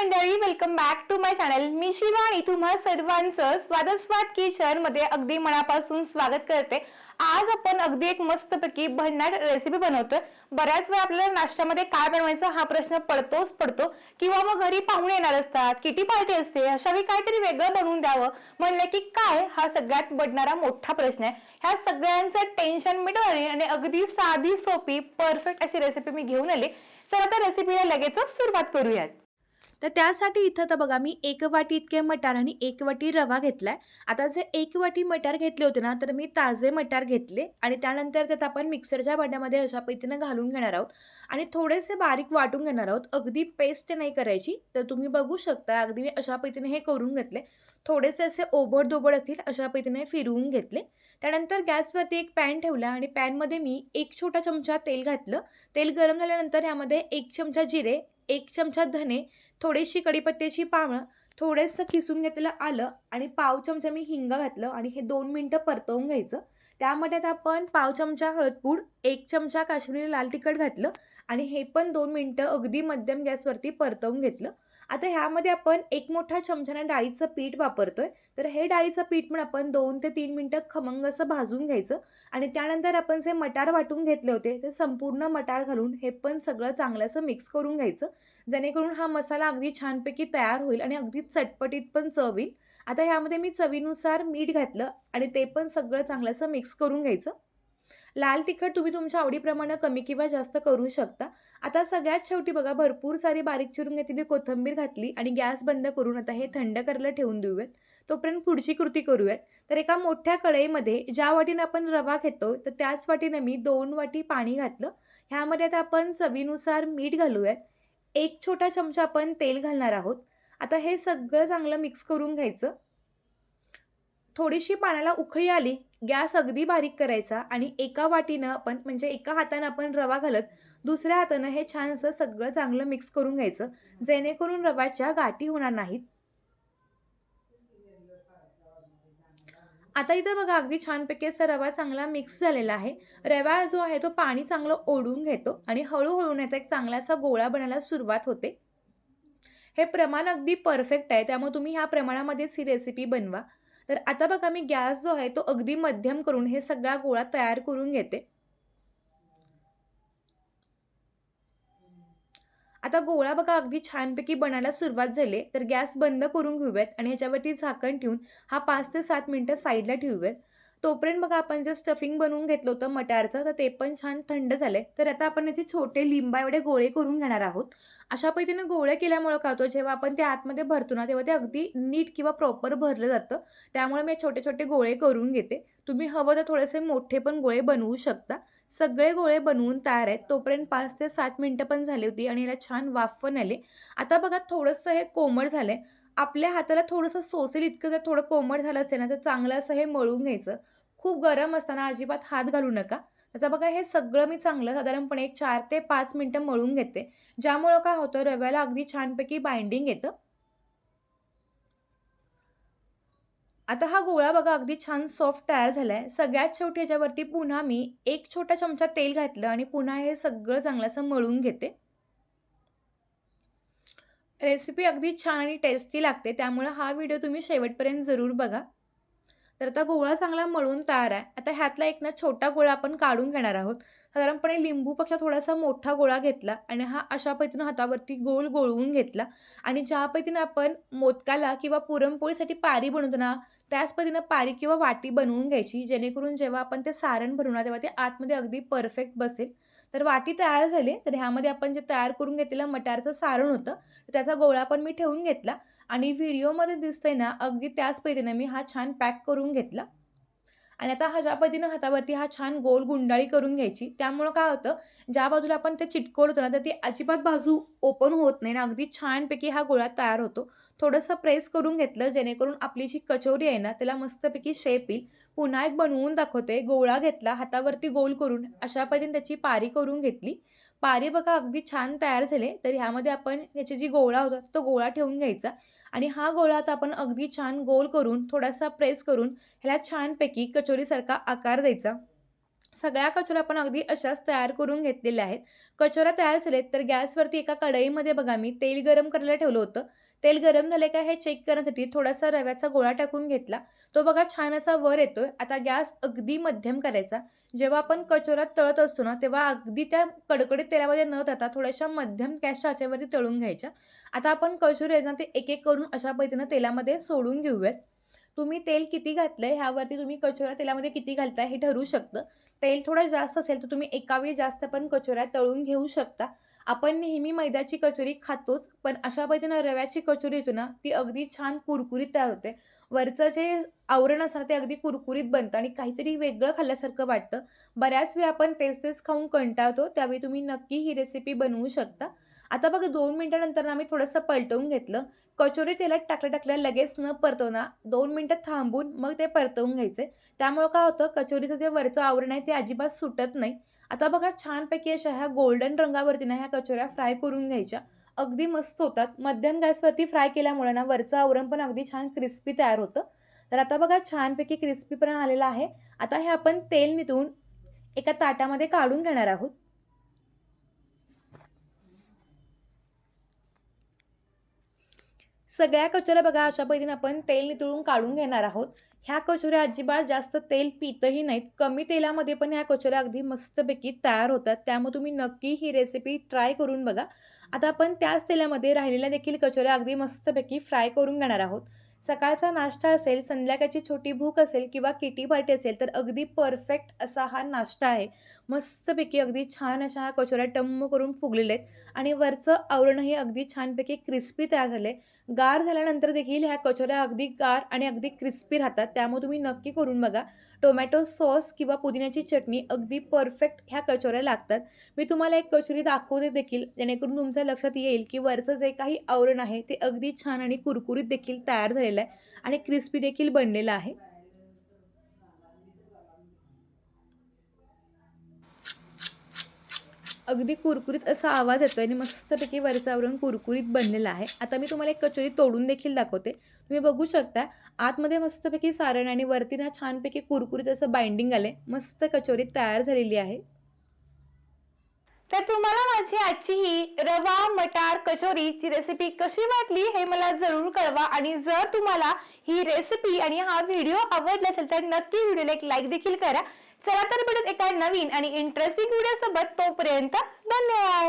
मंडळी welcome back to my channel मी शिवानी तुम्हा सर्वांचं स्वादस्वाद किचनमध्ये अगदी मनापासून स्वागत करते. आज आपण अगदी एक मस्तपैकी भन्नाट रेसिपी बनवतोय. बऱ्याच वेळा आपल्याला नाश्त्यामध्ये काय बनवायचं हा प्रश्न पडतोच पडतो. किंवा मग घरी पाहुणे येणार असतात किटी पार्टी असते अशा वेळी काहीतरी वेगळं बनवून द्यावं. म्हणलं की काय? हा सगळ्यात पडणारा मोठा प्रश्न आहे. ह्या सगळ्यांचं टेन्शन मिटवणे आणि अगदी साधी सोपी परफेक्ट अशी रेसिपी मी घेऊन आली. चला तर रेसिपीला लगेचच सुरुवात करूयात. तर त्यासाठी इथं तर बघा मी एक वाटी इतके मटार आणि एक वाटी रवा घेतलाय. आता जे एक वाटी मटार घेतले होते ना तर मी ताजे मटार घेतले आणि त्यानंतर त्यात आपण मिक्सरच्या भांड्यामध्ये अशा पद्धतीनं घालून घेणार आहोत. आणि थोडेसे बारीक वाटून घेणार आहोत. अगदी पेस्ट नाही करायची. तर तुम्ही बघू शकता अगदी मी अशा पद्धतीने हे करून घेतले. थोडेसे असे ओबडधोबड असतील अशा पद्धतीने फिरवून घेतले. त्यानंतर गॅसवरती एक पॅन ठेवला आणि पॅनमध्ये मी एक छोटा चमचा तेल घातलं. तेल गरम झाल्यानंतर यामध्ये एक चमचा जिरे एक चमचा धने थोडीशी कढीपत्त्याची पानं थोडंसं किसून घेतलेलं आलं आणि पाव चमचा मी हिंग घातलं आणि हे दोन मिनटं परतवून घ्यायचं. त्यामध्ये आता आपण पाव चमचा हळदपूड एक चमचा काश्मीरी लाल तिखट घातलं आणि हे पण दोन मिनटं अगदी मध्यम गॅसवरती परतवून घेतलं. आता ह्यामध्ये आपण एक मोठा चमच्यानं डाळीचं पीठ वापरतोय. तर हे डाळीचं पीठ पण आपण दोन ते तीन मिनटं खमंग असं भाजून घ्यायचं. आणि त्यानंतर आपण जे मटार वाटून घेतले होते ते संपूर्ण मटार घालून हे पण सगळं चांगलं असं मिक्स करून घ्यायचं. जेणेकरून हा मसाला अगदी छानपैकी तयार होईल आणि अगदी चटपटीत पण चव येईल आता ह्यामध्ये मी चवीनुसार मीठ घातलं आणि ते पण सगळं चांगलं असं मिक्स करून घ्यायचं. लाल तिखट तुम्ही तुमच्या आवडीप्रमाणे कमी किंवा जास्त करू शकता. आता सगळ्यात शेवटी बघा भरपूर सारी बारीक चिरून घेतलेली कोथिंबीर घातली आणि गॅस बंद करून आता हे थंड करायला ठेवून देऊयात. तोपर्यंत पुढची कृती करूयात. तर एका मोठ्या कढईमध्ये ज्या वाटीनं आपण रवा घेतो तर त्याच वाटीनं मी दोन वाटी पाणी घातलं. ह्यामध्ये आता आपण चवीनुसार मीठ घालूयात. एक छोटा चमचा आपण तेल घालणार आहोत. आता हे सगळं चांगलं मिक्स करून घ्यायचं. थोडीशी पाण्याला उखळी आली गॅस अगदी बारीक करायचा आणि एका वाटीनं आपण म्हणजे एका हातानं आपण रवा घालत दुसऱ्या हातानं हे छान असं सगळं चांगलं मिक्स करून घ्यायचं जेणेकरून रव्याच्या गाठी होणार नाहीत. आता इथं बघा अगदी छानपैकी असा रवा चांगला मिक्स झालेला आहे. रवा जो आहे तो पाणी चांगलं ओढून घेतो आणि हळूहळू याचा एक चांगला असा गोळा बनायला सुरुवात होते. हे प्रमाण अगदी परफेक्ट आहे त्यामुळे तुम्ही ह्या प्रमाणामध्येच ही रेसिपी बनवा. तर आता बघा मी गॅस जो आहे तो अगदी मध्यम करून हे सगळा गोळा तयार करून घेते. आता गोळा बघा अगदी छानपैकी बनायला सुरुवात झाली तर गॅस बंद करून घेऊयात आणि ह्याच्यावरती झाकण ठेवून हा पाच ते सात मिनटं साईडला ठेवूयात. तोपर्यंत बघा आपण जे स्टफिंग बनवून घेतलं होतं मटारचं तर ते पण छान थंड झालंय. तर आता आपण याचे छोटे लिंबा एवढे गोळे करून घेणार आहोत. अशा पद्धतीने गोळे केल्यामुळे काय होतं जेव्हा आपण ते आतमध्ये भरतो ना तेव्हा ते अगदी नीट किंवा प्रॉपर भरलं जातं. त्यामुळे मी छोटे छोटे गोळे करून घेते. तुम्ही हवं तर थोडेसे मोठे पण गोळे बनवू शकता. सगळे गोळे बनवून तयार आहेत. तोपर्यंत पाच ते सात मिनटं पण झाली होती आणि याला छान वाफ पण आले. आता बघा थोडंसं हे कोमट आहे आपल्या हाताला थोडंसं सोसेल इतकं जर थोडं कोमट झालं असेल ना तर चांगलं असं हे मळून घ्यायचं. खूप गरम असताना अजिबात हात घालू नका. आता बघा हे सगळं मी चांगलं साधारणपणे एक चार ते पाच मिनटं मळून घेते. ज्यामुळं काय होतं रव्याला अगदी छानपैकी बाइंडिंग येतं. आता हा गोळा बघा अगदी छान सॉफ्ट तयार झाला आहे सगळ्यात शेवटी याच्यावरती पुन्हा मी एक छोटा चमचा तेल घातलं आणि पुन्हा हे सगळं चांगलं असं मळून घेते. रेसिपी अगदी छान आणि टेस्टी लागते. त्यामुळं हा व्हिडिओ तुम्ही शेवटपर्यंत जरूर बघा. तर आता गोळा चांगला मळून तयार आहे. आता ह्यातला एक ना छोटा गोळा आपण काढून घेणार आहोत. साधारणपणे लिंबूपेक्षा थोडासा मोठा गोळा घेतला आणि हा अशा पद्धतीनं हातावरती गोल गोळवून घेतला. आणि ज्या पद्धतीनं आपण मोदकाला किंवा पुरणपोळीसाठी पारी बनवतो ना त्याच पद्धतीनं पारी किंवा वाटी बनवून घ्यायची जेणेकरून जेव्हा आपण ते सारण भरवणार ना तेव्हा ते आतमध्ये अगदी परफेक्ट बसेल. तर वाटी तयार झाली. तर ह्यामध्ये आपण जे तयार करून घेतलेलं मटारचं सारण होतं तर त्याचा गोळा पण मी ठेवून घेतला. आणि व्हिडिओमध्ये दिसतंय ना अगदी त्याच पद्धतीने मी हा छान पॅक करून घेतला. आणि आता हा ज्या पद्धतीनं हातावरती हा छान गोल गुंडाळी करून घ्यायची त्यामुळं काय होतं ज्या बाजूला आपण ते चिटकवतो ना तर ती अजिबात बाजू ओपन होत नाही ना अगदी छानपैकी हा गोळा तयार होतो. थोडंसं प्रेस करून घेतलं जेणेकरून आपली जी कचोरी आहे ना त्याला मस्तपैकी शेप येईल. पुन्हा एक बनवून दाखवते गोळा घेतला हातावरती गोल करून अशा पद्धतीने त्याची पारी करून घेतली. पारी बघा अगदी छान तयार झाले तर ह्यामध्ये आपण ह्याची जी गोळा होता तो गोळा ठेवून घ्यायचा. आणि हा गोळा आता आपण अगदी छान गोल करून थोडासा प्रेस करून ह्याला छानपैकी कचोरीसारखा आकार द्यायचा. सगळ्या कचोऱ्या आपण अगदी अशाच तयार करून घेतलेल्या आहेत. कचोऱ्या तयार झालेत तर गॅसवरती एका कढईमध्ये बघा मी तेल गरम करायला ठेवलं होतं. तेल गरम झाले का हे चेक करण्यासाठी थोडासा रव्याचा गोळा टाकून घेतला. तो बघा छान असा वर येतोय. आता गॅस अगदी मध्यम करायचा. जेव्हा आपण कचोऱ्यात तळत असतो ना तेव्हा अगदी त्या कडकडीत तेलामध्ये न जाता थोड्याशा मध्यम गॅसच्या आचेवरती तळून घ्यायच्या. आता आपण कचोरी आहेत ना ते एक एक करून अशा पद्धतीनं तेलामध्ये सोडून घेऊयात. तुम्ही तेल किती घातलंय ह्यावरती तुम्ही कचोऱ्या तेलामध्ये किती घालताय हे ठरू शकतं. तेल थोडं जास्त असेल तर तुम्ही एकावेळी जास्त पण कचोऱ्या तळून घेऊ शकता. आपण नेहमी मैद्याची कचोरी खातोच पण अशा पद्धतीनं रव्याची कचोरी येतो ना ती अगदी छान कुरकुरीत तयार होते. वरचं जे आवरण असतं ते अगदी कुरकुरीत बनतं आणि काहीतरी वेगळं खाल्ल्यासारखं वाटतं. बऱ्याच वेळा आपण तेच तेच खाऊन कंटाळतो त्यावेळी तुम्ही नक्की ही रेसिपी बनवू शकता. आता बघा दोन मिनटानंतर ना मी थोडंसं पलटवून घेतलं. कचोरी तेलात टाकल्या टाकल्या लगेच न परतवना दोन मिनटं थांबून मग ते परतवून घ्यायचे. त्यामुळं काय होतं कचोरीचं जे वरचं आवरण आहे ते अजिबात सुटत नाही. आता बघा छानपैकी अशा ह्या गोल्डन रंगावरती ना ह्या कचोऱ्या फ्राय करून घ्यायच्या. अगदी मस्त होतात. मध्यम गॅसवरती फ्राय केल्यामुळे ना वरचं आवरण पण अगदी छान क्रिस्पी तयार होतं. तर आता बघा छानपैकी क्रिस्पीपणा आलेला आहे. आता हे आपण तेल नितळून एका ताटामध्ये काढून घेणार आहोत. सगळ्या कचोऱ्या बघा अशा पद्धतीने आपण तेल नितळून काढून घेणार आहोत. ह्या कचोऱ्या अजिबात जास्त तेल पितही नाहीत. कमी तेलामध्ये पण ह्या कचोऱ्या अगदी मस्तपैकी तयार होतात. त्यामुळे तुम्ही नक्की ही रेसिपी ट्राय करून बघा. आता आपण त्याच तेलामध्ये राहिलेल्या देखील कचोऱ्या अगदी मस्तपैकी फ्राय करून घेणार आहोत. सकाळचा नाश्ता असेल संध्याकाळची छोटी भूक असेल किंवा किटी पार्टी असेल तर अगदी परफेक्ट असा हा नाश्ता आहे. मस्तपैकी अगदी छान अशा ह्या कचोऱ्या टम्म करून फुगलेल्या आहेत. आणि वरचं आवरणही अगदी छानपैकी क्रिस्पी तयार झाले गार झाल्यानंतर देखील ह्या कचोऱ्या अगदी गार आणि अगदी क्रिस्पी राहतात. त्यामुळे तुम्ही नक्की करून बघा. टोमॅटो सॉस किंवा पुदिन्याची चटणी अगदी परफेक्ट ह्या कचोऱ्या लागतात. मी तुम्हाला एक कचोरी दाखवते देखील जेणेकरून तुमच्या लक्षात येईल की वरचं जे काही आवरण आहे ते अगदी छान आणि कुरकुरीत देखील तयार झालेलं आहे आणि क्रिस्पी देखील बनलेलं आहे. अगदी कुरकुरीत असा आवाज येतोय आणि मस्तपैकी वरचं आवरण कुरकुरीत बनलेलं आहे. आता मी तुम्हाला एक कचोरी तोडून देखील दाखवते. तुम्ही बघू शकता आतमध्ये मस्तपैकी सारण आणि वरती ना छानपैकी कुरकुरीत असं बाइंडिंग आलंय. मस्त कचोरी तयार झालेली आहे. तर तुम्हाला माझी आजची ही रवा मटार कचोरीची रेसिपी कशी वाटली हे मला जरूर कळवा. आणि जर तुम्हाला ही रेसिपी आणि हा व्हिडिओ आवडला असेल तर नक्की व्हिडिओला एक लाईक देखील करा. चला तर भेटत एका नवीन आणि इंटरेस्टिंग व्हिडिओ सोबत तोपर्यंत धन्यवाद.